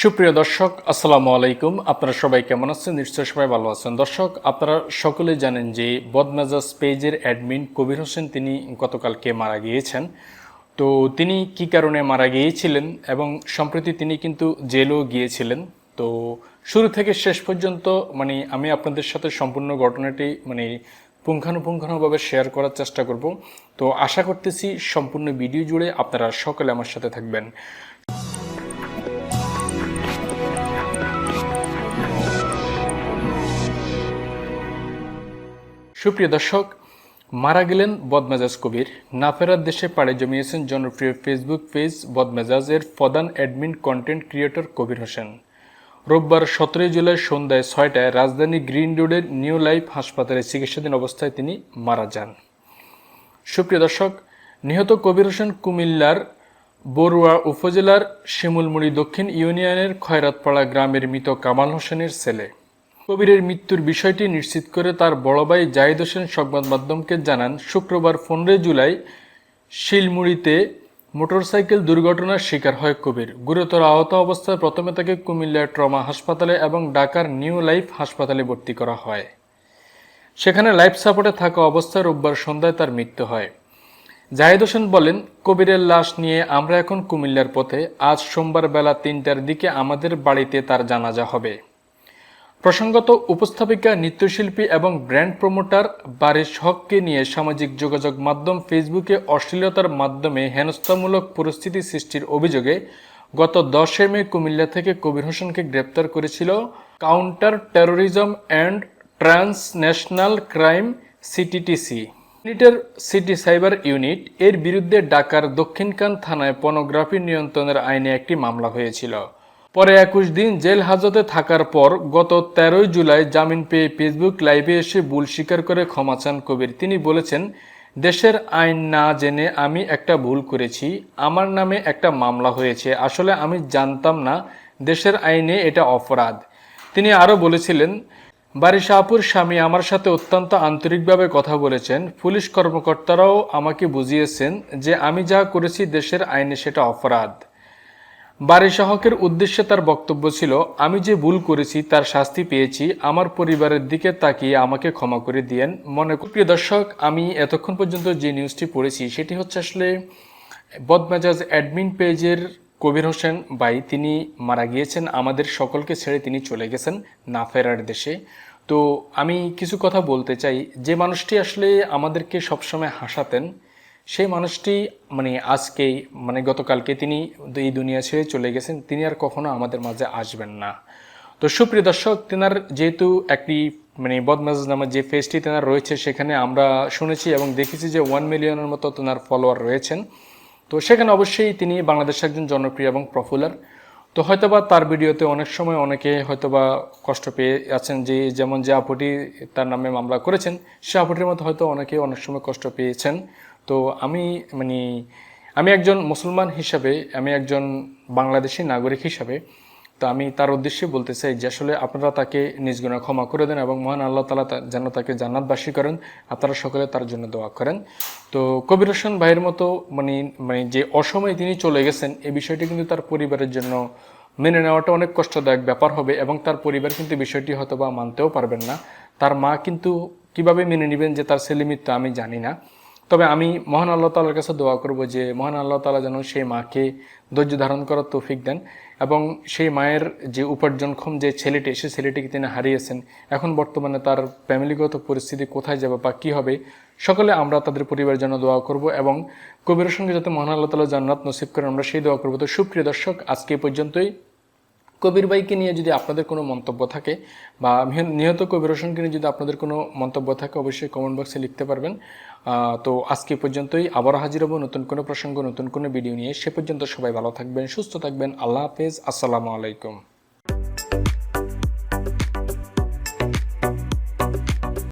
সুপ্রিয় দর্শক, আসসালামু আলাইকুম। আপনারা সবাই কেমন আছেন? নিশ্চয়ই সবাই ভালো আছেন। দর্শক, আপনারা সকলে জানেন যে বদমেজাজ পেজের অ্যাডমিন কবির হোসেন তিনি গতকালকে মারা গিয়েছেন। তো তিনি কি কারণে মারা গিয়েছিলেন এবং সম্প্রতি তিনি কিন্তু জেলও গিয়েছিলেন। তো শুরু থেকে শেষ পর্যন্ত মানে আমি আপনাদের সাথে সম্পূর্ণ ঘটনাটি মানে পুঙ্খানুপুঙ্খানুভাবে শেয়ার করার চেষ্টা করব। তো আশা করতেছি সম্পূর্ণ ভিডিও জুড়ে আপনারা সকলে আমার সাথে থাকবেন। সুপ্রিয় দর্শক, মারা গেলেন বদমেজাজ কবির। না ফেরার দেশে পাড়ে জমিয়েছেন জনপ্রিয় ফেসবুক পেজ বদমেজাজের প্রধান admin content creator Kabir Hossain. রোববার সতেরোই জুলাই সন্ধ্যায় ছয়টায় রাজধানী গ্রিন রোডের নিউ লাইফ হাসপাতালে চিকিৎসাধীন অবস্থায় তিনি মারা যান। সুপ্রিয় দর্শক, নিহত কবির হোসেন কুমিল্লার বরুয়া উপজেলার শিমুলমুড়ি দক্ষিণ ইউনিয়নের খয়রাতপাড়া গ্রামের মৃত কামাল হোসেনের ছেলে। কবিরের মৃত্যুর বিষয়টি নিশ্চিত করে তার বড় ভাই জাহিদ হোসেন সংবাদ মাধ্যমকে জানান, শুক্রবার পনেরোই জুলাই শিলমুড়িতে মোটরসাইকেল দুর্ঘটনার শিকার হয় কবির। গুরুতর আহত অবস্থায় প্রথমে তাকে কুমিল্লার ট্রমা হাসপাতালে এবং ঢাকার নিউ লাইফ হাসপাতালে ভর্তি করা হয়। সেখানে লাইফ সাপোর্টে থাকা অবস্থায় রোববার সন্ধ্যায় তার মৃত্যু হয়। জাহিদ হোসেন বলেন, কবিরের লাশ নিয়ে আমরা এখন কুমিল্লার পথে। আজ সোমবার বেলা তিনটার দিকে আমাদের বাড়িতে তার জানাজা হবে। প্রসঙ্গত, উপস্থাপিকা, নৃত্যশিল্পী এবং ব্র্যান্ড প্রমোটার বারিশ হককে নিয়ে সামাজিক যোগাযোগ মাধ্যম ফেসবুকে অশ্লীলতার মাধ্যমে হেনস্থামূলক পরিস্থিতি সৃষ্টির অভিযোগে গত দশে মে কুমিল্লা থেকে কবির হোসেনকে গ্রেপ্তার করেছিল counter terrorism and transnational crime CTTC. ইউনিটের সিটি সাইবার ইউনিট এর বিরুদ্ধে ঢাকার দক্ষিণকান থানায় পর্নোগ্রাফি নিয়ন্ত্রণের আইনে একটি মামলা হয়েছিল। পরে একুশ দিন জেল হাজতে থাকার পর গত তেরোই জুলাই জামিন পেয়ে ফেসবুক লাইভে এসে ভুল স্বীকার করে ক্ষমা চান কবির। তিনি বলেছেন, দেশের আইন না জেনে আমি একটা ভুল করেছি। আমার নামে একটা মামলা হয়েছে। আসলে আমি জানতাম না দেশের আইনে এটা অপরাধ। তিনি আরও বলেছিলেন বারিশাপুর স্বামী আমার সাথে অত্যন্ত আন্তরিকভাবে কথা বলেছেন। পুলিশ কর্মকর্তারাও আমাকে বুঝিয়েছেন যে আমি যা করেছি দেশের আইনে সেটা অপরাধ। বাড়ি সহকের উদ্দেশ্যে তার বক্তব্য ছিল, আমি যে ভুল করেছি তার শাস্তি পেয়েছি, আমার পরিবারের দিকে তাকিয়ে আমাকে ক্ষমা করে দিয়েন। মনে প্রিয় দর্শক, আমি এতক্ষণ পর্যন্ত যে নিউজটি পড়েছি, সেটি হচ্ছে আসলে বদমেজাজ অ্যাডমিন পেজের কবির হোসেন ভাই। তিনি মারা গিয়েছেন, আমাদের সকলকে ছেড়ে তিনি চলে গেছেন না ফেরার দেশে। তো আমি কিছু কথা বলতে চাই। যে মানুষটি আসলে আমাদেরকে সবসময় হাসাতেন সেই মানুষটি মানে আজকেই মানে গতকালকে তিনি এই দুনিয়া ছেড়ে চলে গেছেন, তিনি আর কখনো আমাদের মাঝে আসবেন না। তো সুপ্রিয় দর্শক, তেনার যেহেতু একটি মানে বদমাজ নামের যে ফেসটি তেনার রয়েছে, সেখানে আমরা শুনেছি এবং দেখেছি যে ওয়ান মিলিয়নের মতো তেনার ফলোয়ার রয়েছেন। তো সেখানে অবশ্যই তিনি বাংলাদেশের একজন জনপ্রিয় এবং পপুলার তো হয়তোবা তার ভিডিওতে অনেক সময় অনেকে হয়তোবা কষ্ট পেয়ে আছেন যে, যেমন যে আপুটি তার নামে মামলা করেছেন, সে আপুটির মতো হয়তো অনেকে অনেক সময় কষ্ট পেয়েছেন। তো আমি মানে আমি একজন মুসলমান হিসাবে, আমি একজন বাংলাদেশি নাগরিক হিসাবে, তো আমি তার উদ্দেশ্যে বলতে চাই যে আসলে আপনারা তাকে নিজ গুণা ক্ষমা করে দেন এবং মহান আল্লাহ তালা যেন তাকে জান্নাতবাসী করেন। আপনারা সকলে তার জন্য দোয়া করেন। তো কবির হোসেন ভাইয়ের মতো মানে মানে যে অসময়ে তিনি চলে গেছেন, এই বিষয়টি কিন্তু তার পরিবারের জন্য মেনে নেওয়াটা অনেক কষ্টদায়ক ব্যাপার হবে এবং তার পরিবার কিন্তু বিষয়টি হয়তো বা মানতেও পারবেন না। তার মা কিন্তু কীভাবে মেনে নেবেন যে তার ছেলে মৃত্যু আমি জানি না। তবে আমি মহান আল্লাহ তালার কাছে দোয়া করব যে মহান আল্লাহ তালা যেন সেই মাকে ধৈর্য ধারণ করার তৌফিক দেন এবং সেই মায়ের যে উপার্জনক্ষম যে ছেলেটি সে ছেলেটিকে তিনি হারিয়েছেন, এখন বর্তমানে তার ফ্যামিলিগত পরিস্থিতি কোথায় যাবে বা কী হবে, সকলে আমরা তাদের পরিবারের জন্য দোয়া করব এবং কবিরের সঙ্গে যাতে মহান আল্লাহ তালা জান্নাত নসিব করেন, আমরা সেই দোয়া করব। তো সুপ্রিয় দর্শক, আজকে পর্যন্তই। কবির ভাইকে নিয়ে যদি আপনাদের কোনো মন্তব্য থাকে বা নিহত কবির হোসেনকে নিয়ে যদি আপনাদের কোনো মন্তব্য থাকে, অবশ্যই কমেন্ট বক্সে লিখতে পারবেন। তো আজকে পর্যন্তই। আবার হাজির হব নতুন কোনো প্রসঙ্গ, নতুন কোনো ভিডিও নিয়ে। সে পর্যন্ত সবাই ভালো থাকবেন, সুস্থ থাকবেন। আল্লাহ হাফেজ। আসসালামু আলাইকুম।